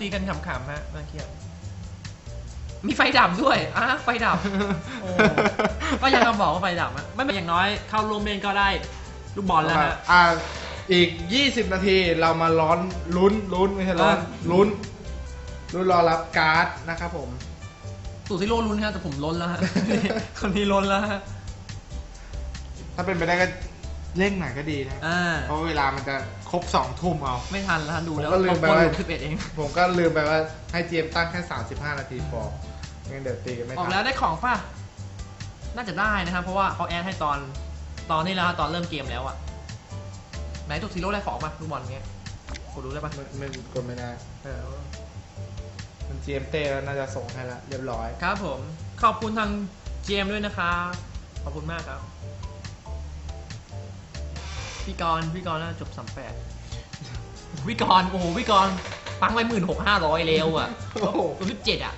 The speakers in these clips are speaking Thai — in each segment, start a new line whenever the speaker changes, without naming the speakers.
ตีกันขำๆฮะน่าเครียดมีไฟดับด้วยอะไฟดับโอ้ก็ยังจะบอกว่าไฟดับอะไม่เป็นอย่างน้อยเข้าร่วมเล่นก็ได้ลูกบอลแล้วฮะ
อ่าอีก 20 นาทีเรามาร้อนลุ้นลุ้นไม่ใช่ร้อน
อะ
ลุ้นลุ้นรอรับการ์ดนะครับผม
สูซิโร่ลุ้นฮะแต่ผมล้นแล้วฮะคนนี้ล้นแล้วฮะ
ถ้าเป็นไปได้ก็ เร่งหน่อยก็ดีนะ
อ่า
เพราะเวลามันจะครบสองทุ่มเอา
ไม่ทันแล้วฮะดูแล้ว
ผมก็ลืมไป
บอล
ว่า
หลุมสิบเอ็ดเอง
ผมก็ลืมไปว่าให้เจมส์ตั้งแค่ 35 นาทีพองั้นเดี๋ยวตีกันไม่
ออก
ทัน
แล้วได้ของป่ะ น่าจะได้นะครับ เพราะว่าเขาแอดให้ตอนตอนนี้แล้วฮะตอนเริ่มเกมแล้วอะไหนตุกซีโร่ได้ของป่ะลูกบอลเงี้ยกูรู้ได้ป่ะ
มันมันกดไม่ได้
เออ
มันเจมส์เต้แล้วน่าจะส่งให้แล้วเรียบร้อย
ครับผม ขอบคุณทางเจมด้วยนะครับขอบคุณมากครับ พี่กรณ์พี่กรณ์น่าจะจบสามแปดพี่กรณ์โอ้โหพี่กรณ์ปังไปหมื่นหกห้าร้อยเร็วอะ
โอ้โห
ตัวสิบเจ็ดอะ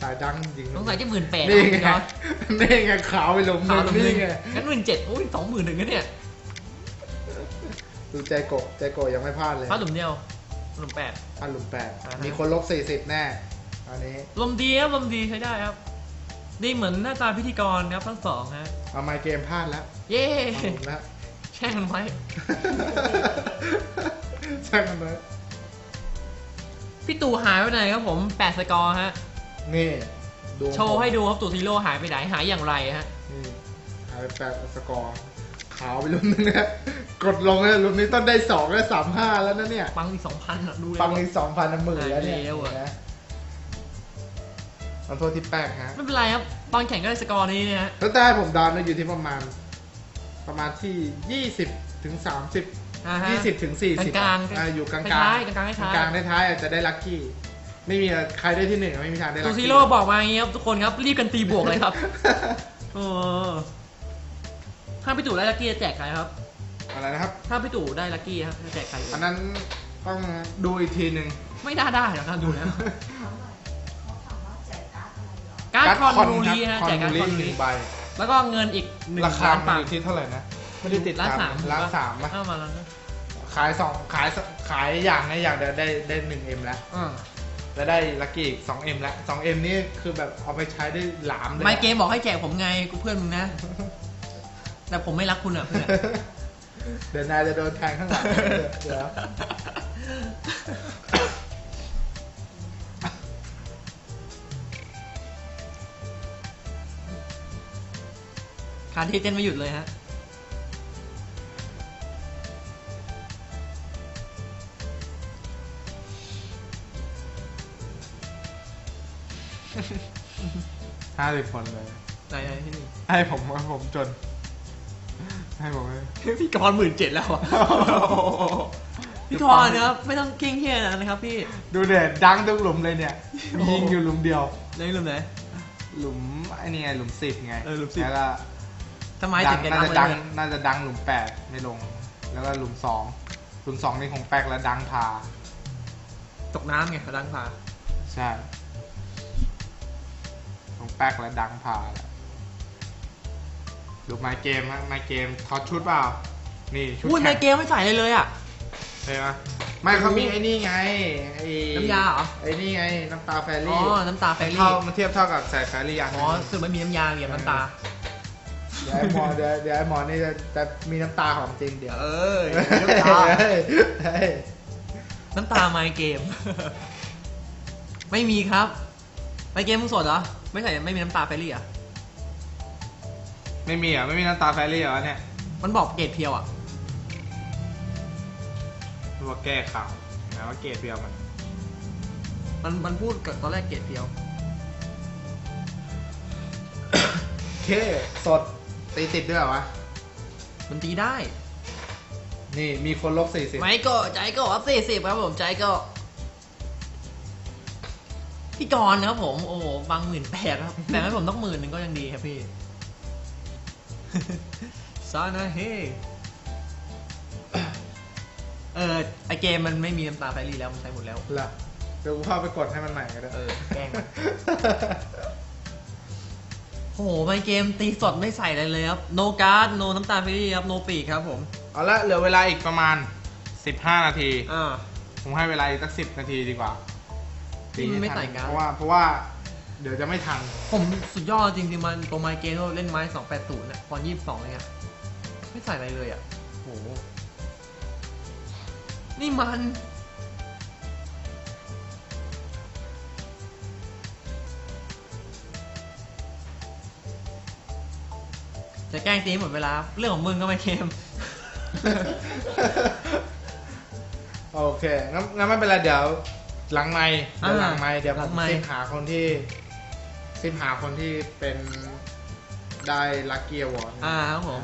สายดังจริง
ต้องใส่ที่หมื่นแปด
นี่
พี่
ไง
กรณ์
นี่ไงขาวไปลง
ขาวลง
นี่
นี่
ไง
งั้นหมื่นเจ็ดโอ้ยสองหมื่นหนึ่งนะเนี่ย
ดูใจโกะใจโกะยังไม่พลาดเลย
พลาดหลุมเดียวหลุมแปด
พลาดหลุมแปด
อ่าฮะ
มีคนลบ40แน่อันนี้
ลมดีครับลมดีใช้ได้ครับ ดีเหมือนหน้าตาพิธีกรครับทั้งสองฮะ
เอาไมค์เกมพลาดแล้ว
เย้
เอาหลุมแล้ว
แช่งมันไว้
ใช่กันเลย
พี่ตู่หายไปไหนครับผมแปดสกอร์ฮะ
นี่ดู
โชว์ให้ดูครับตู่ทีโร่หายไปไหนหายอย่างไรฮะ
นี่หายไปแปดสกอร์ขาวไปลุมนึงนะกดลงเลยลุมนี้ต้องได้สองได้สามห้าแล้วนะเนี่ย
ปังอีกสองพันอะดูเลย
ฟังอีกสองพันหมื่นแล้วเนี่ย
หายเร็วอะ
นะขอโทษที่แป้งฮะ
ไม่เป็นไรครับ ตอนแข่งก็ได้สกอร์นี้นะฮะ
ถ้าได้ผมเดาวนะอยู่ที่ประมาณ ประมาณที่ยี่สิบถึงสามสิบ
อ่าฮะ
ยี่สิบถึงสี่สิบ
กลางๆ
อ่อยู่กลางๆ
ท้ายๆกลางๆท้ายๆ
กลางๆท้ายๆอาจจะได้ลัคกี้ไม่มีใครได้ที่หนึ่งไม่มีทางได้ลัค
ตู่
กี้
ทีโร่บอกมาอย่างงี้ครับทุกคนครับรีบกันตีบวกเลยครับเออถ้าพี่ตู่ได้ลัคกี้จะแจกใครครับ
อะไรนะครับ
ถ้าพี่ตู่ได้ลัคกี้ครับจะแจกใคร
อันนั้นต้องดูอีกทีหนึ่ง
ไม่น่าได้หรอกครับดูแล้ว
ถามหน่อยเขาถามว่าแจกการ์ดอะไรเหรอ
การ์ดคอน
คอน
บูรีฮะ
คอน
แจกการ์ด
บู
คอน
รี
บู
หนึ่
รี
งใบ
แล้วก็เงินอีกหนึ่ง
ราคา
ล้าน
มัน
บา
อ
ท
ยู่ที่เท่าไหร่นะไม่ได้ติด
ล้าน
ตาม
สาม
ล้านสามปะ
อ้าวมาแล้วนะ
ขายสองขายขายอย่างในอย่างเดียวได้ได้หนึ่งเอ็มแล้ว
อ่า
แล้วได้ลัคกี้อีกสองเอ็มแล้วสองเอ็มนี่คือแบบเอาไปใช้ได้หลามเลย
ไมเกมบอกให้แจกผมไงกูเพื่อนมึงนะ แต่ผมไม่รักคุณอะเพื่อน
เดี๋ยวนายจะโดนแทงข้างหลังเดี๋ยว
คาที่เต้นไม่หยุดเลยฮะ
ห้าสิบคนเลย
ไหนไหนที่หนึ่ง
ให้ผมว่าผมจน ให้ผมเลย
พี่กรหมื่นเจ็ดแล้วอะพี่ทอนนะครับไม่ต้องเก่งเฮียนะครับพี่
ดูเด็ดดังทุกหลุมเลยเนี่ย
โอ้
ยิงอยู่หลุมเดียว
ในเรื่องไหน
หลุมไอ้นี่ไงหลุมสิบไง
เออหลุม10
แล้วก็
ทำไม
ดั
ถึ
ง
งแก
น่า
ดัง
จะ
เล
ดัง
ย
น่าจะดังหลุมแปดไม่ลง แล้วก็หลุมสองหลุมสองนี่คงแป๊กแล้วดังพา
ตกน้ำไงดังพา
ใช่คงแป๊กแล้วดังพาแหละดูไมค์เกมฮะไมค์เกมทอดชุดเปล่า นี่ชุด
อุ้ยใน
แข่ง
เกมไม่ใส่เลยเลยอะ
ใช่ไหมไม่เขามีไอ้นี่ไงไอ้
น้ำยาเหรอ
ไอ้นี่ไงน้ำตาแฟ
อ๋
รี่
อน้ำตาแฟรี่
เท่ามันเทียบเท่ากับใส่แฟรี่อันห
อ๋
นึ
องคือไม่มีน้ำยาเกี่ยวกับน้ำตา
เดี๋ยวไอ้หมอเดี๋ยวเดี๋ยวไอ้หมอนี่จะจะมีน้ำตาของจริงเดี๋ยว
เออ
เฮ้ย
น้ำตา
เฮ้ยเฮ้ย
น้ำตาไมเกม ไม่มีครับไมเกมมึงสดเหรอ ไม่ใส่ไม่มีน้ำตาแฟรี่อะ
ไม่มีอะไม่มีน้ำตาแฟรี่เหรอเนี่ย
มันบอกเกรดเพียวอะ
รู้ว่าแก้ข่าวนะว่าเกรดเดียวมัน
มันมันพูดกับตอนแรกเกรดเพียว
เคสด ตีติดด้วยเหรอวะ
มันตีได้
นี่มีคนลบสี่สิบ
ไมโก็ใจก็อัพสี่สิบครับผมใจก็ พี่กรณ์นะครับผม โอ้โหบังหมื่นแปดครับแต่ให้ผมต้องหมื่นหนึ่งก็ยังดีครับพี่ ซานาเฮเออไอเกมมันไม่มีน้ำตาไฟรีแล้วมันใช้หมดแล้ว
ล่ะเดี๋ยวกูเข้าไปกดให้มันใหม่ก็ได้
เออแกล้งมัน โอ้โหไมเกมตีสดไม่ใส่อะไรเลยครับ โนการ์ด โนน้ำตาไฟรีครับ โนปีกครับผม
เอาละเหลือเวลาอีกประมาณ 15 นาที
อ่า
ผมให้เวลาอีกสักสินาทีดีกว่า
นี่มันไม่
ให้ทั
ใส่การ์ด
เพราะว่าเพราะว่าเดี๋ยวจะไม่ทัน
ผมสุดยอดจริงๆมันตัวไมเกมเล่นไม้สองแปดศูนย์ะตอนยี่สิบสองเนี่ยไม่ใส่อะไรเลยอะโห นี่มัน จะแกล้งตีหมดเวลา เรื่องของมึงก็ไม่เกม
โอเคงั้นงั้นไม่เป็นไรเดี๋ยว หลังไม้เดี๋ยว
อ่า
หลังไม้เดี๋ยว
ห
ผ
ลั
ม
งไมค์
ซิมหาคนที่ซิมหาคนที่เป็นได้ลัคกี้อวอร์ด
อ่าครับผม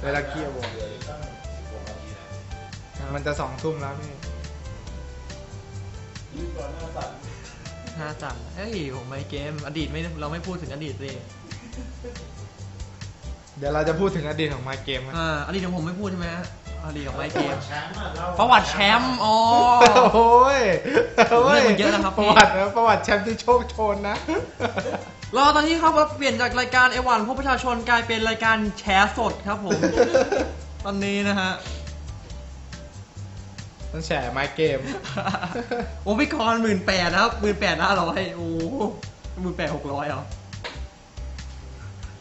ได้ลัคกี้อวอร์ดมันจะสองทุ่มแล้วพี่
ห้าจังเอ้ยผมไม่เกม อดีตไม่เราไม่พูดถึงอดีตเลย
เดี๋ยวเราจะพูดถึงอดีตของไมเกมนะ
อ่าอดีตของผมไม่พูดใช่ไหมฮะอดีตของไมเกม
แชมป์อะเรา
ประวัติแชมป์อ๋อ
โอ้ยโอ้ย
เรื่องมันเยอะนะครับ
ป
พี่
ระวัตินะประวัติแชมป์ที่โชคโชนนะ
แล้วตอนนี้ครับว่าเปลี่ยนจากรายการเอวันพวกประชาชนกลายเป็นรายการแชร์สดครับผม ตอนนี้นะฮะ
ต้องแฉไมเกม
โอ้พี่กรหมื่นแปดนะครับหมื่นแปดห้าร้อยโอ้หมื่นแปดหกร้อยเหรอ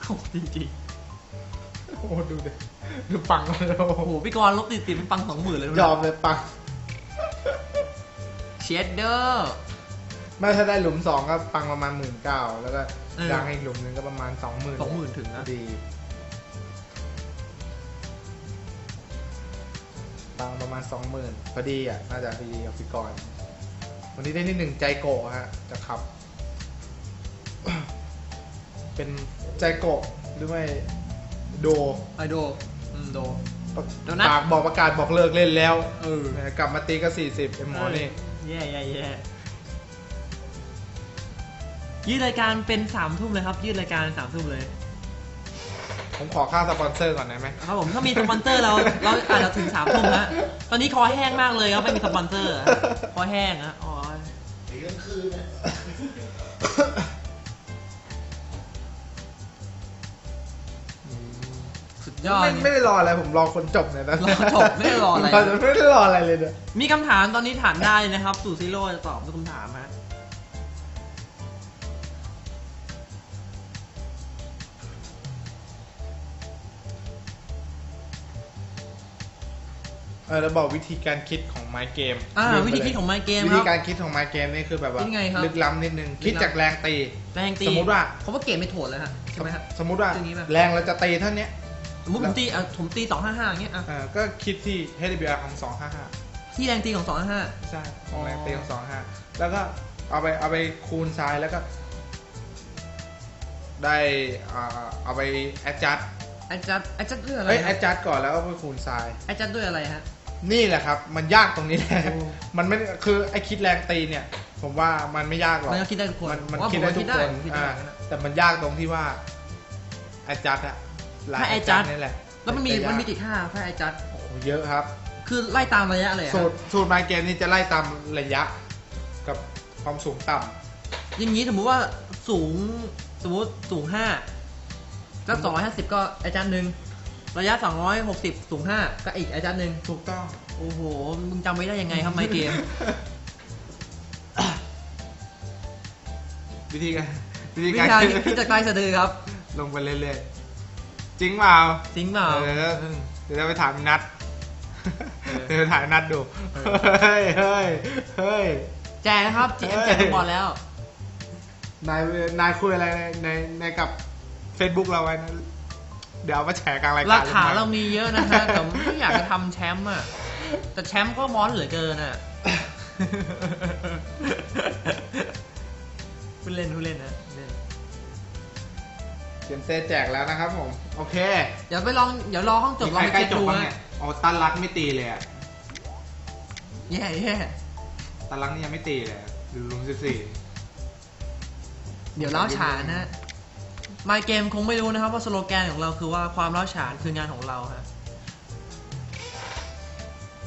โอ้จริง
โอ้ดูดิดูปังเลย
ๆ
โอ้
โอ้
โห
โหพี่กรลบติดติดเป็นปังสองหมื่นเลย
ยอมเลยปัง
เชดเดอร์
แม่ถ้าได้หลุมสองก็ปังประมาณหมื่นเก้าแล้วก็
เออ
ยางอีกหลุมหนึงก็ประมาณสองหมื่น
สองหมื่นถึงนะ
ดีปังประมาณสองหมื่นพอดีอะ น่าจะพอดีกับพี่กรณ์วันนี้ได้ที่หนึ่งใจโกะฮะจะขับ เป็นใจโกะหรือไม่ โด
ไอโดอืมโดเดี๋ยวนะ
ปากบอกประกาศบอกเลิกเล่นแล้ว
เออ
กลับมาตีก็สี่สิบไอหมอนี่
แย่แย่แย่ยืดรายการเป็นสามทุ่มเลยครับ ยืดรายการสามทุ่มเลย
ผมขอค่าสปอนเซอร์ก่อนได้ไหม
ครับผมถ้ามีสปอนเซอร์เราเราอาจจะถึงสามทุ่มฮะตอนนี้คอแห้งมากเลยครับไม่มีสปอนเซอร์อะคอแห้งอะอ๋อ
ตีกลางคืนเนี่ย
ยอด
ไม่ไม่ได้รออะไรผมรอคนจบเนี่ยนะ
รอจบไม่ได้รออะไร
เราจะไม่ได้รออะไรเลยเนี่ย
มีคำถามตอนนี้ถามได้เลยนะครับ สู่ซีโร่จะตอบทุกคำถามฮะ
เออแล้วบอกวิธีการคิดของไมเกม
อ่า
ลืมไป
วิธีคิดของไมเกม
วิ
ค
ธี
รับ
การคิดของไมเกมนี่คือแบบว่า
คิดไงครับ
ลึกล้ำนิดนึง
ลึกล้ำ
คิดจากแรงตี
แรงตี
สมมุติว่า
ผมว่าเกมไม่โถดเลยฮะใช่ไหมฮะ
สมมุติว่า
คืออย่างนี้ป่ะ
แรงเราจะตีเท่าเนี้ย
ส มมติผมตีอะผมตีสองห้าห้าอย่างเงี้ยอะ
เออก็คิดที่ HDR ของ 255
ที่แรงตีของสองห้าห้า
ใช่ของแรง
อ๋อ
ตีของ25แล้วก็เอาไปเอาไปคูณซ้ายแล้วก็ ได้อ่าเอาไป adjust
แอดจัดแอดจัดด้วยอะไร
เฮ้ย
ฮะ
adjust ก่อนแล้วก็ไปคูณซ้าย
แอดจัดด้วยอะไรฮะ
นี่แหละครับ มันยากตรงนี้แหละ
โอ้
มันไม่คือไอ้คิดแรงตีเนี่ย ผมว่ามันไม่ยากหรอก
มันก็คิดได้ทุกคน
มันมัน
ว่า
คิด
ผม
ได้
ว่า
ทุกคน
ผมคิดได้
อ่า
ผมคิดได้
แต่มันยากตรงที่ว่าแอดจัดอะห ลาย
ถ้า
adjust
adjust
นี่แหละ
แล้วมันมี
จะยาก
มันมีกี่ค่าถ้าแอดจัด
โอ้โหเยอะครับ
คือไล่ตามระยะเลยอะ
สูตรสูตรไมเกรนนี่จะไล่ตามระยะกับความสูงต่ำ
อย่างนี้สมมุติว่าสูงสมมติสูงห้าก็สองร้อยห้าสิบก็แอดจัดหนึ่งระยะสองร้อยหกสิบสูงห้าก็อีกแอดจัดหนึ่ง
ถูกต้อง
โอ้โหมึงจำไว้ได้ยังไงครับไมเกม
วิธีการวิธี
วิ
การ
ชาที่จะใกล้สะดือครับ
ลงไปเรื่อยๆ จริงเปล่า
จริงเปล่า
เออเดี๋ยวจะไปถามนัด
เออ
เดี๋ยวไปถามนัดดู
เออ
เฮ้ยเฮ้ยเฮ้ย
แจกนะครับ GM
เฮ้ย
แจกลูกบอลแล้ว
นายนายคุยอะไรในในในกับ Facebook เราไว้นะเดี๋ยวเอามาแชร์กลางราย
ห
กา
ลั
ร
กฐาน
ลย
เรามีเยอะนะฮะ แต่ไม่อยากจะทำแชมป์อะ แต่แชมป์ก็มอนเหลือเกินอะพูดเล่นพูดเล่นนะเล่น
เตรียมเต้แจกแล้วนะครับผม โอเค
เดี๋ยวไปลองเดี๋ยวรอห้องจบ
มี
ลอง
ใคร
ไป
ใกล้
เช็ค
จบ
ดู
บ้าง
ฮะ
เนี่ยอ๋อตันรักไม่ตีเลยอะ
แย่แย่
ตันรักนี่ยังไม่ตีเลยอะดูลุมสิบสี่
เดี๋ยวเล่าฉานนะมายเกมคงไม่รู้นะครับว่าสโลแกนของเราคือว่าความเล่าฉานคืองานของเราฮะ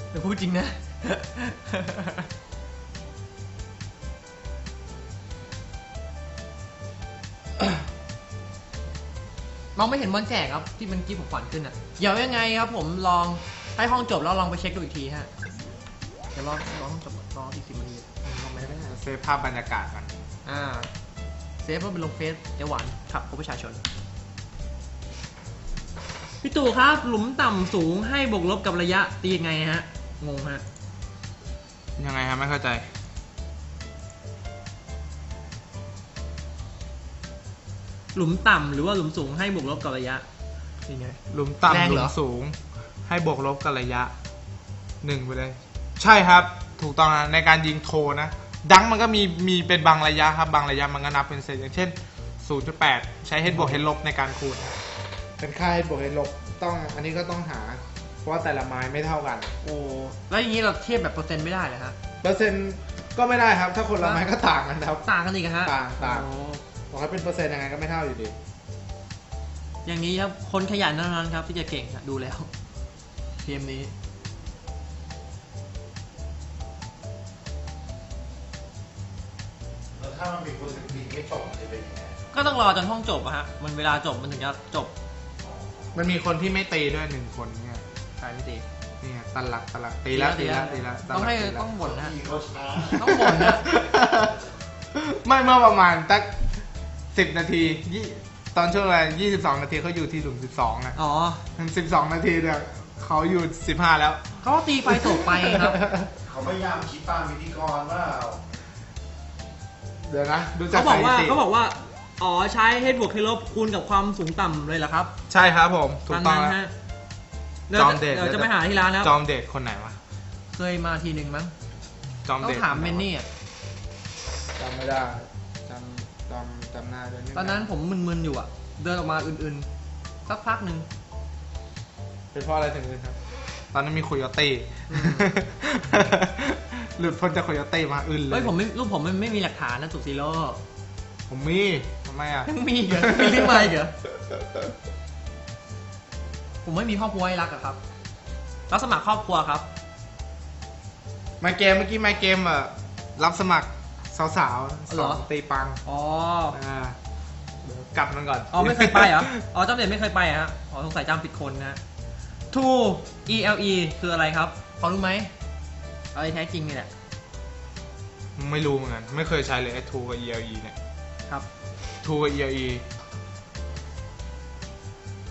เดี๋ยวพูดจริงนะ มองไม่เห็นบอลแจกครับที่มันกี้ผมขวัญขึ้นอะเดี๋ยวยังไงครับ ผมลองให้ห้องจบแล้วลองไปเช็คดูอีกทีฮะเดี๋ยวรอรอห้องจบรออีกสิบนาทีลองไปได้ไหม
เซฟภาพบรรยากาศมัน
อ่าเซฟว่าเป็นลงเฟซเดี๋ยวหวานครับพบประชาชนพี่ตู่ครับ หลุมต่ำสูงให้บวกลบกับระยะตียังไงฮะ งงฮะ
ยังไงครับไม่เข้าใจ
หลุมต่ำหรือว่าหลุมสูงให้บวกลบกับระยะยังไง
หลุม
แร
ต่ำ
ง
ห
เห
ลุ
รอ
มสูง ให้บวกลบกับระยะหนึ่งไปเลย ใช่ครับ ถูกต้องนะในการยิงโทนะ ดังมันก็มีมีเป็นบางระยะครับ บางระยะมันก็นับเป็นเศษอย่างเช่น 0.8 ใช้เฮดบวกเฮดลบในการคูณ เป็นค่าเฮดบวกเฮดลบต้องอันนี้ก็ต้องหา เพราะว่าแต่ละไม้ไม่เท่ากัน
โอ้แล้วอย่างนี้เราเทียบแบบเปอร์เซ็นต์ไม่ได้เลยฮะ
เปอร์เซ็นต์ก็ไม่ได้ครับ ถ้าคนละไม้ก็ต่างกันครับ
ต่างกันอีกอะฮะ
ต่างต่าง
โอ้
บอกให้เป็นเปอร์เซ็นต์ยังไงก็ไม่เท่าอยู่ดี
อย่างนี้ครับ คนขยันเท่านั้นครับ ที่จะเก่งฮะดูแล้วเกมนี้
แล้วถ้ามันมีคนถึงปีไม่จบมันจะเป็นยังไง
ก็ต้องรอจนห้องจบอะฮะ มันเวลาจบมันถึงจะจบ
มันมีคนที่ไม่ตีด้วยหนึ่งคนเนี่ย
ใช่พี่ตี
นี่ไงตันหลักตันหลักตีแล้วตีแล้วตีแล้ว
ต้องให้
ตันลัก
ต้องบ่นนะ
ปีเขาช้า
ต้องบ่นนะ
ไม่เมื่อประมาณตัก สิบนาทียี่ตอนช่วงเวลายี่สิบสองนาทีเขาอยู่ที่หลุมสิบสองอะ
อ๋อ
ถึงสิบสองนาทีเนี่ยเขาอยู่สิบห้าแล้ว
เขาก็ตีไฟตกไปครับ
เขาพยายามคิดตามพิธีกรว่า
เดี๋ยวนะดูจาก
เขาบอกว่า
สถิติ
เขาบอกว่า อ๋อใช้เฮดบวกเฮดลบคูณกับความสูงต่ำเลยเหรอครับ
ใช่ครับผมถูกต้อง
ตาม
แล้ว
นั้นฮะเดี๋ยว
จอมเดช
เดี๋ยวจะไปหาที่ร้านแล้ว
จอมเดชคนไหนวะ
เคยมาทีหนึ่งมั้ง
จอม
ต้อ
เด
ง
ช
ถาม
ค
เม
ไหวะ
นนี่อะ
จำไม่ได้ จำจำจำหน้าด้วย
ตอนนั้นผมมึนๆอยู่อะเดินออกมาอื่นๆ สักพักหนึ่ง
เป็นเพราะอะไรถึงอื่นครับ ตอนนั้นมีคุยโยตี้
อืม
หลุดพ้นจากคุยโยตี้มาอื่นเลย
เฮ้ยผมไม่รูปผมมันไม่มีหลักฐานนะสุซีโร่
ผมมีทำไมอะ
ยังมีเหรอมีเรื่องอะไรเหรอผมไม่มีครอบครัวให้รักอะครับรับสมัครครอบครัวครับ
มาเกมเมื่อกี้มาเกมอะรับสมัคร สาวๆส
เหร
อ
อ
นตีปัง
อ๋อ
อ่าเดี๋ยวกลับมันก่อน
อ๋อไม่เคยไปเหรอ อ๋อจำเด็ดไม่เคยไปอะฮะ อ๋อสงสัยจำผิดคนนะฮะ To E L E คืออะไรครับพอรู้ไหมอะไรแท้จริงนี่แหละ
ไม่รู้เหมือนกันไม่เคยใช้เลยไอ้ทูกับ ELE เนี่ย
ครับ
ทูกับ ELE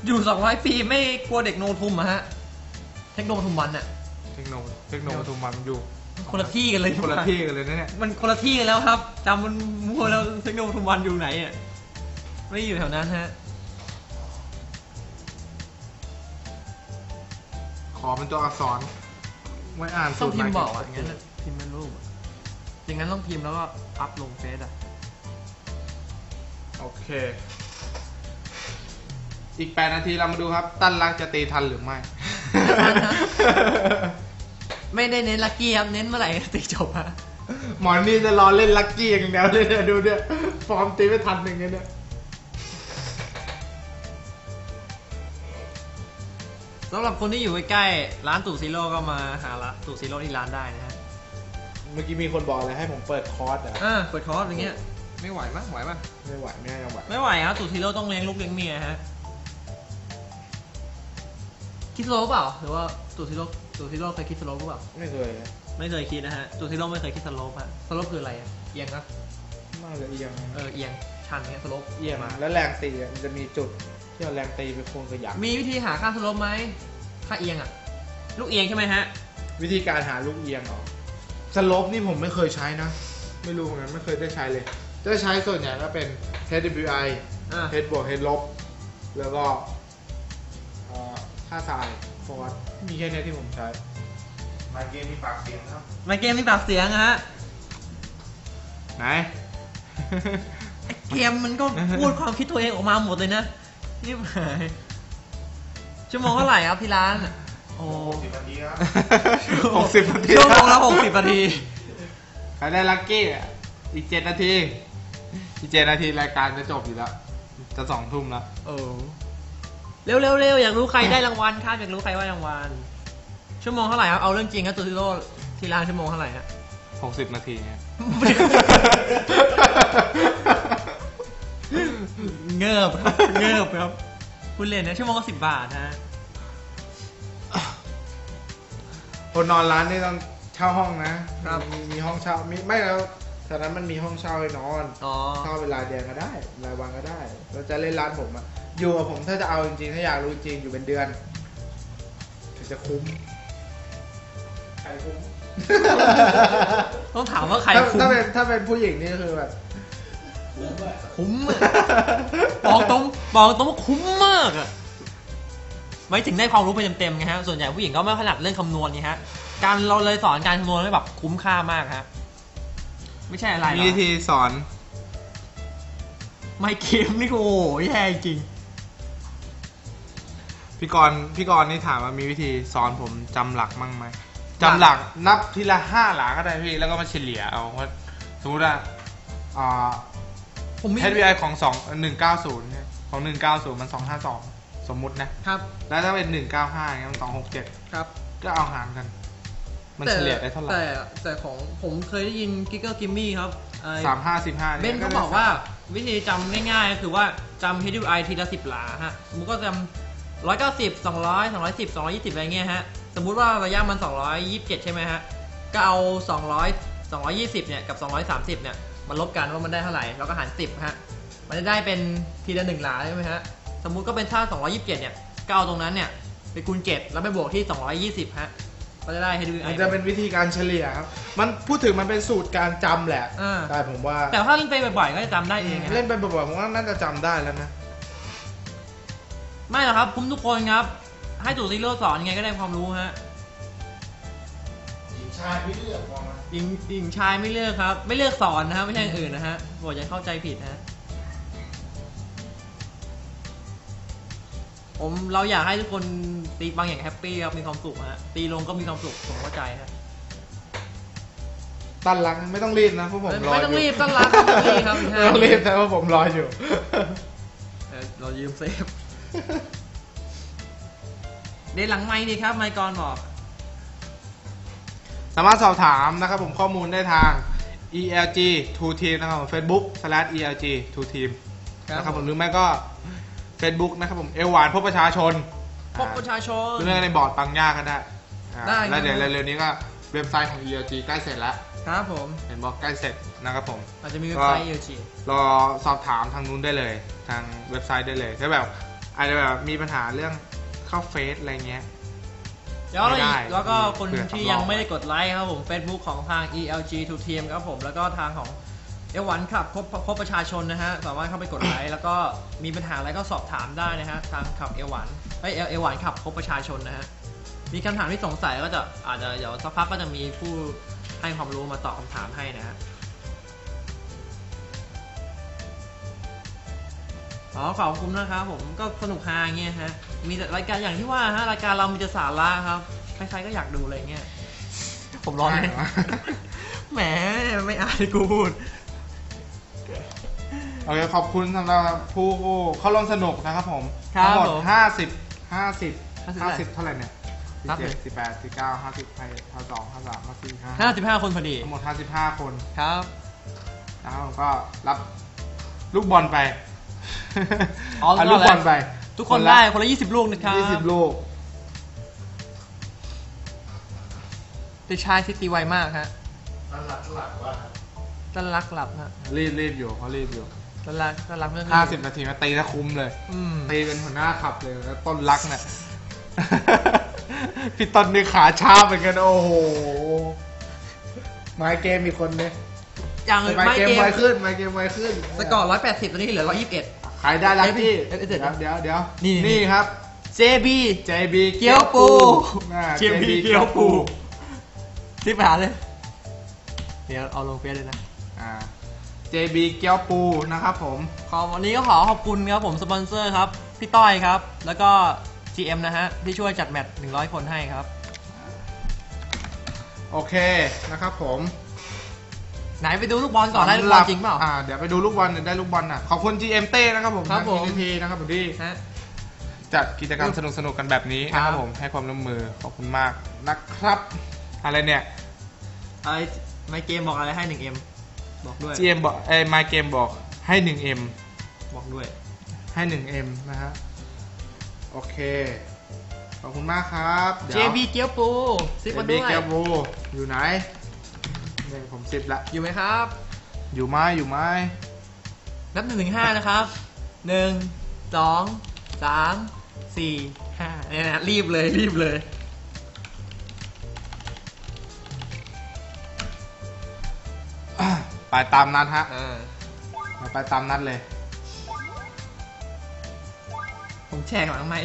อยู่ 200 ปีไม่กลัวเด็กโนทุมอะฮะ เทคโนทุมวันอะ
เทคโนเทคโนปทุมวันมันอยู่
คนละที่กันเลย
คนละที่กันเลยนะเนี่ย
มันคนละที่กันแล้วครับจำมันมั่วแล้วเทคโนทุมวันอยู่ไหนอะไม่ได้อยู่แถวนั้นฮะ
ขอเป็นตัวอักษรไม่อ่าน
ต้อง
สูตร
พิมพ์บอกาอะ
เก็ต
งั้นน่ะพิมพ์เป็นรูปอะอย่างนั้นต้องพิมพ์แล้วก็อัพลงเฟซอะ
โอเค อีก 8 นาทีเรามาดูครับ ตั้นรักจะตีทันหรือไม่
ไม่ได้เน้นลักกี้ครับเน้นเมื่อไหร่ตีจบฮะ
หมอนี่จะรอเล่นลักกี้อย่างเดียวเลยเนี่ยดูเนี่ยฟอร์มตีไม่ทันอย่างเงี้ยเนี่ย
สำหรับคนที่อยู่ใกล้ๆร้านตู่ซีโร่ก็มาหาละตู่ซีโร่ที่ร้านได้นะฮะ
เมื่อกี้มีคนบอกเลยให้ผมเปิดคอร์สอะ
อ่าเปิดคอร์สอย่างเงี้ย ไม่ไหวมั้ยไหวมั้ย
ไม่ไหวไม่น่าจะไหว
ไม่ไหวครับตู่ซีโร่ต้องเลี้ยงลูกเลี้ยงเมียฮะ คิดสโลปเปล่าหรือว่าตู่ซีโร่ตู่ซีโร่เคยคิดสโลปหรือเปล่า
ไม่เคยนะ
ไม่เคยคิดนะฮะตู่ซีโร่ไม่เคยคิดสโลปฮะสโลปคืออะไรอะเอียงนะ
น่าจะเอียง
เออเอียงชันเนี่ยสโลป
เอียงมาแล้วแรงตีอะมันจะมีจุดที่เอาแรงตีไปคูณกับหยัก
มีวิธีหาค่าสโลปไหมค่าเอียงอะลูกเอียงใช่ไหมฮะ
วิธีการหาลูกเอียงเหรอสลบนี่ผมไม่เคยใช้นะ ไม่รู้เหมือนกันไม่เคยได้ใช้เลยจะใช้ส่วนใหญ่ก็เป็น HWI
อ่า
H บวก H ลบแล้วก็เอ่อค่าทรายฟอร์สมีแค่เนี้ยที่ผมใช้
มาเกมมีปากเสียงครับ
มาเกมนี่ปรับเสียงอะฮะ
ไหน
เกมมันก็พูดความคิดตัวเองออกมาหมดเลยนะนี่หายชั่วโมงเท่าไหร่ครับที่ร้านโอ้
สิบนาทีครับ
หกสิบนาที
ชั่วโมงละหกสิบนาที
ใครได้ลัคกี้อะอีกเจ็ดนาที อีกเจ็ดนาทีรายการจะจบอยู่แล้ว จะสองทุ่มแล้ว
เออ เร็วเร็วเร็วอยากรู้ใครได้รางวัลครับอยากรู้ใครได้รางวัลชั่วโมงเท่าไหร่ครับเอาเรื่องจริงครับตัวซิโร่ที่ร้านชั่วโมงเท่าไหร่ฮะ
หกสิบนาทีเนี่ย
เงิบครับเงิบครับคุณเล่นนะชั่วโมงก็สิบบาทนะ
คนนอนร้านนี่ต้องเช่าห้องนะครับมีมีห้องเช่ามีไม่แล้วฉะนั้นมันมีห้องเช่าให้นอน
อ๋อ
เช่าเวลาเดือนก็ได้รายวันก็ได้เราจะเล่นร้านผมอะ อยู่กับผมถ้าจะเอาจริงๆ ถ้าอยากรู้จริงอยู่เป็นเดือนถึงจะคุ้ม
ใครคุ้ม
ต้องถามว่าใคร
ถ้า
คุ้ม
ถ้าเป็นถ้าเป็นผู้หญิงนี่คือแบบ
คุ้มอะ
คุ้มอะบอกตรงบอกตรงว่าคุ้มมากอะไม่ถึงได้ความรู้ไปเต็มๆไงฮะส่วนใหญ่ผู้หญิงก็ไม่ถนัดเรื่องคำนวณไงฮะการเราเลยสอนการคำนวณให้แบบคุ้มค่ามากฮะไม่ใช่อะไรหร
มี
อก
วิธีสอน
ไม่เกมนี่โอ้โหแย่จริง
พี่กรณ์พี่กรณ์นี่ถามว่ามีวิธีสอนผมจำหลักมั่งไหมจำหลักนับทีละห้าหลักก็ได้พี่ แล้วก็มาเฉลี่ยเอาว่าสมมติว่าอ่า
ผมมี
HBI ของสองหนึ่งเก้าศูนย์เนี่ยของหนึ่งเก้าศูนย์มันสองห้าสองสมมุตินะ
ครับ
แล้วถ้าเป็นหนึ่งเก้าห้าเนี่ยมันสองหกเจ็ด
ครับ
ก็เอาหารกัน มันเฉลี่ยได้เท่าไหร่
แต่แต่ของผมเคยได้ยินกิกเกอร์กิมมี่ครับไอ้
สามห้าสิบห้า
เบนเขาบอกว่าวิธีจำง่ายๆก็คือว่าจำ HUI ทีละสิบหลาฮะสมมติก็จำ ร้อยเก้าสิบสองร้อยสองร้อยสิบสองร้อยยี่สิบอะไรเงี้ยฮะ สมมุติว่าระยะมันสองร้อยยี่สิบเจ็ดใช่ไหมฮะ ก็เอาสองร้อยสองร้อยยี่สิบเนี่ยกับสองร้อยสามสิบเนี่ยมันลบกันว่ามันได้เท่าไหร่แล้วก็หารสิบฮะ มันจะได้เป็นทีละหนึ่งหลาใช่ไหมฮะ สมมุติก็เป็นถ้าสองร้อยยี่สิบเจ็ดเนี่ยก็เอาตรงนั้นเนี่ยไปคูณเจ็ดแล้วไปบวกที่สองร้อยยี่สิบฮะก็จะได้ HUI
มันจะเป็นวิธีการเฉลี่ยครับ มันพูดถึงมันเป็นสูตรการจำแหละ
อ่า
แต่ผมว่า
แต่ถ้าเล่นไปบ่อยๆก็จะจำได้เองฮะ
เล่นไปบ่อยๆผมว่าน่าจะจำได้แล้วนะ
ไม่หรอกครับคุ้มทุกคนครับ ให้ตู่ซีโร่สอนยังไงก็ได้ความรู้ฮะ
หญิงชายไม่เลือกมองมา
หญิงหญิงชายไม่เลือกครับ ไม่เลือกสอนนะฮะไม่ใช่อย่างอื่นนะฮะบอกอย่าเข้าใจผิดนะฮะผมเราอยากให้ทุกคนตีบางอย่างแฮปปี้ครับมีความสุขฮะตีลงก็มีความสุขผมเข้าใจฮะ
ตั้นหลังไม่ต้องรีบนะเพราะผมรอ
ไม่
อยู่
ต้องรีบต้องรักไม่ต้องรีบครับอีก
ไม่
ห้า
ต้องรีบแต่ว่าผมรออยู่
เออเรายืมเซฟ เดี๋ยวหลังไมค์ดีครับ ไมค์ก่อนบอก
สามารถสอบถามนะครับผมข้อมูลได้ทาง ELG 2 team นะครับผม Facebook slash ELG 2 team นะครับผมหรือไม่ก็ Facebook นะครับผมเอลหวานพบประชาชน
พบประชาชน
หรือไม่ก็ในบอร์ดปังย่าก็ได้อ่า
ได้ครับ
แล้วเดี๋ยวเร็วๆนี้ก็เว็บไซต์ของ ELG ใกล้เสร็จแล้ว
ครับผม
เห็นบอกใกล้เสร็จนะครับผม
อาจจะมีเว็บไซต์เอลจี
รอสอบถามทางนู้นได้เลย ทางเว็บไซต์ได้เลยถ้าแบบ อาจจะแบบมีปัญหาเรื่องเข้าเฟซอะไรเงี้ย
แล้วอะไร
ไม่ได้
อีกแล้วก็คน
เผื่อ
ที่
สำรอง
ยังไม่ได้กดไลค์ครับผม Facebook ของทาง ELG to Team ครับผมแล้วก็ทางของเอวันขับพบพบประชาชนนะฮะสามารถเข้าไปกดไลค์แล้วก็มีปัญหาอะไรก็สอบถามได้นะฮะทางขับเอวันไอเอเอวันขับพบประชาชนนะฮะมีคำถามที่สงสัยก็จะอาจจะเดี๋ยวสักพักก็จะมีผู้ให้ความรู้มาตอบคำถามให้นะฮะ อ๋อขอบคุณนะครับผมก็สนุกฮาอย่างเงี้ยฮะมีแต่รายการอย่างที่ว่าฮะรายการเรามีแต่สาระครับใครๆก็อยากดูอะไรเงี้ยผมร้อนเลย
ใช่เหรอ
แหมไม่อายกูพูด
โอเคขอบคุณสำหรับผู้เข้าร่วมสนุกนะครับผม
ครับ
ทั้งหมด
ผม
ห้าสิบห้าสิบ
50
ห้าสิบเท่าไหร่เนี่ย
ครั
สิ
บบ
เจ็ดสิบแปดสิบเก้าห้าสิบห้าสองห้าสามห้าสี่ห้า
ห้าสิบห้าคนพอดี
ทั้งหมดห้าสิบห้าคน
ครับ
นะครับผมก็รับลูกบอลไป
อ๋อ
เอาลูกบอลไป
ทุกคนได้คนละยี่สิบลูกนะครับ
ยี่สิบลูก
เด็กชายที่ตีไวมากฮะ
นั่นหลักหลักว่า
ต้นรักหลับฮะ
รีบรีบอยู่เขารีบอยู่
ต้นรักต้นรักเรื่อง
ห้าสิบนาทีมาตีถ้าคุ้มเลย
อืม
ตีเป็นหัวหน้าขับเลยแล้วต้นรักเนี่ยพี่ต้นนี่ขาช้าเหมือนกันโอ้โหไม้เกมอีกคนเนี่ย
อย่าง
ไม้
ไม่
เกม
เกม
ไวขึ้นไม้เกมไวขึ้น
สกอร์ร้อยแปดสิบตอนนี้เหลือร้อยยี่สิบเอ็ด
ใครได้ลักกี้
เอ๊ะเอ๊ะเดี๋
เดี๋
ย
ยววเดี๋ยวเดี๋ยว
นี่
นี่ครับ
JB
JB
เกี๊ยวปู
อ่า
JB เกี๊ยวปูรีบไปหาเลย เดี๋ยวเอาลงเฟซเลยนะ
อ่า JB เกี๊ยวปูนะครับผม
ขอวันนี้ก็ขอขอบคุณครับผมสปอนเซอร์ครับ พี่ต้อยครับ แล้วก็ GM นะฮะ ที่ช่วยจัดแมตช์100 คนให้ครับ
โอเคนะครับผม
ไหนไปดูลูกบอลก่อนได้ลูกบอลจริงเปล่า
อ่าเดี๋ยวไปดูลูกบอลเดี๋ยวได้ลูกบอลน่ะขอบคุณ GM เต้นะครับผม
ครับผม
ทีนะครับผมที่
ฮะ
จัดกิจกรรมสนุกๆกันแบบนี้นะค
ครั
รับบ ผมให้ความร่วมมือขอบคุณมากนะครับ อะไรเนี่ย
ไอ้ไมเกมบอกอะไรให้ 1M บอกด้วย
GM บอกเอ้ย My Game บอกให้ 1M
บอกด้วย
ให้ 1M นะฮะโอเค ขอบคุณมากครับ
JB เกี๊ยวปูซิปมา
JB
ด้วย
เกียวบูอยู่ไหน เนี่ยผมซิปละ
อยู่ไหมครับ
อยู่ไหมอยู่ไหม
นับหนึ่งถึงห้านะครับหนึ่งสองสามสี่ห้าเนี่ยนะรีบเลยรีบเลย
ไปตามนัดฮะ
เออ
ไปตามนัดเลย
ผมแจกหลังไม้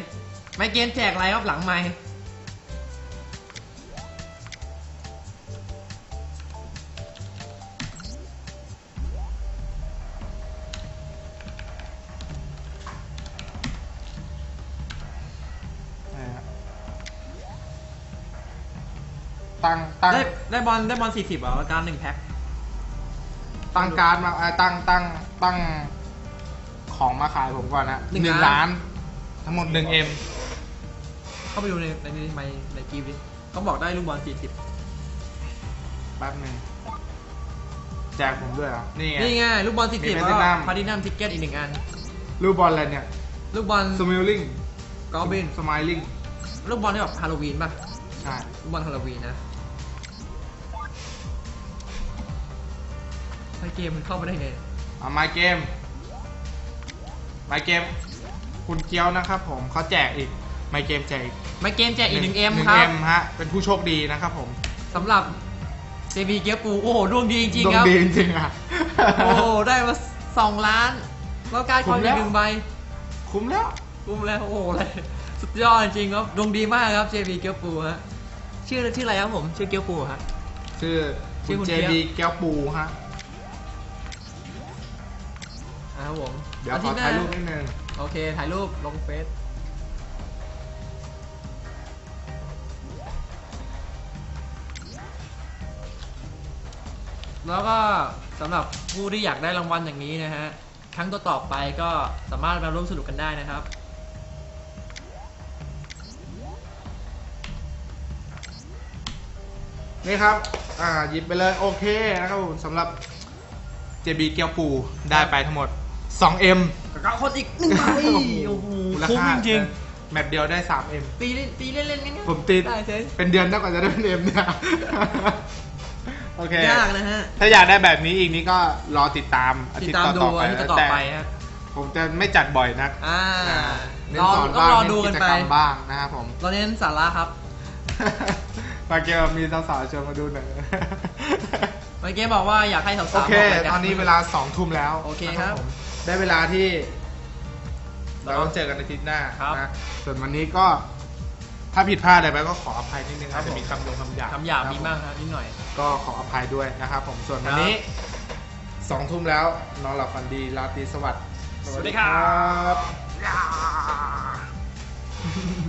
ไม่เกณฑ์แจกอะไรครับหลังไม้
ตั้งตั้ง
ได้ได้บอลได้บอลสี่สิบอะการหนึ่งแพ็ค
ตั้งการดมาเอ่อตั้งตั้งตั้งของมาขายผมก่อนนะหนึ่งล้าน ทั้งหมดหนึ่งเอ็ม
เข้าไปดูในในในในในกีดิเขาบอกได้ลูกบอลสี่สิบ
แป๊บหนึ่งแจกผมด้วยเหรอนี่ไง
นี่ไงลูกบอลสี่
มี
สิบแล้ว
Platinum
พาร์ตินัมทิกเก็ตอีกหนึ่งอัน
รูปบอลอะไรเนี่ย
ลูกบอล
สมิลลิง
กอลบิน
สมายลิง
ลูกบอลที่แบบฮาโลวีนป่ะ
ใช่
ลูกบอลฮาโลวีนนะ ไอเกมมันเข้าไปได้ไง
เอามาเกมมาเกม คุณเกียวนะครับผมเขาแจกอีกมาเกมแจกอีก
ไม่เกมแจกอีกหนึ่งเอ็ม
หนึ่ง
ครั
เอ็
บ
มฮะ เป็นผู้โชคดีนะครับผม
สำหรับเจบีเกียร์ปู โอ้โหดวงดีจริง
ดว
ๆ
ง
ครับ
ดีจริงๆอะ
โอ้โหได้มาสองล้านแล้วการ
คุ้
ความ
ม
อี
แล้
ก
ว
หนึ่งใบ
คุ้มแล้ว
คุ้มแล้ว โอ้โหเลยสุดยอดจริงๆครับดวงดีมากครับเจบีเกียร์ปูฮะชื่อชื่ออะไรครับผม ชื่อเกียร์ปูฮะ
ชื่อ
ชื่
คุ
อ
ณ
คุณ
เจ
เจี๊ยบ
บีแก้วปูฮะ
อ่าครับผม
เดี๋ยวขอ
ทิตหน้
ถ่ายรูปนิดนึง
โอเค ถ่ายรูปลงเฟซแล้วก็สำหรับผู้ที่อยากได้รางวัลอย่างนี้นะฮะ ครั้งต่อๆไปก็สามารถมาร่วมสนุกกันได้นะครับ
นี่ครับ อ่าหยิบไปเลย โอเคนะครับผมสำหรับ JB เกียวปูได้ไปทั้งหมด 2M
กับเก้าคนอีกหนึ่งใบโอ้โห
มูล
คุ้ม
ค่า
จริง
แมตช์เดียวได้ 3M
ๆตีเล่นตีเล่นๆกันเนี่ย
ผมติด
ได้เฉย
เป็นเดือนตั้งกว่าจะได้เป็น M เนี่ย โอเค
ยากนะฮะ
ถ้าอยากได้แบบนี้อีกนี้ก็รอติดตามอา
ติ
ทิ
ด
ตย์
ตามดู
ต่อๆไป
อาที่ต่อๆไปฮะ
ผมจะไม่จัดบ่อยนัก
อ่า
อ่าเน้น
รอ
สอน
ต้อง
บ้าง
รอ
เน้น
ดู
กิ
กัน
จ
ไป
กรรมบ้างนะครับผม
ตอนนี้สาระครับ
มาเกลมีสาวๆชวนมาดูหน่อย
เมื่อกี้บอกว่าอยากให้สาวๆ
โอเค
บอกรายการ
ตอนนี้เวลาสองทุ่มแล้ว
โอเคครับ
นะผม ได้เวลาที่ เราต้องเจอกันในอาทิตย์หน้า
ครับ
นะส่วนวันนี้ก็ถ้าผิดพลาดอะไรไปก็ขออภัยนิดนึง
ครั
อา
บ
จจะมีคำยงคำหยาบ
คำหยาบมี
ครับ
มากครับนิดหน่อย
ก็ขออภัยด้วยนะครับผมส่วนวัน
ครับ
นี้สองทุ่มแล้วนอนหลับฝันดีราตรีสวัสดิ์
สวัสดีครับ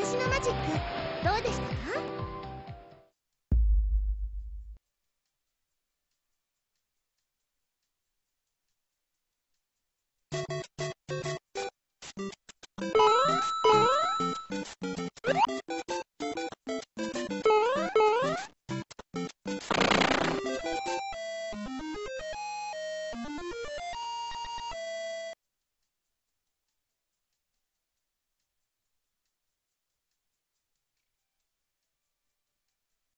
私のマジックどうでしたか？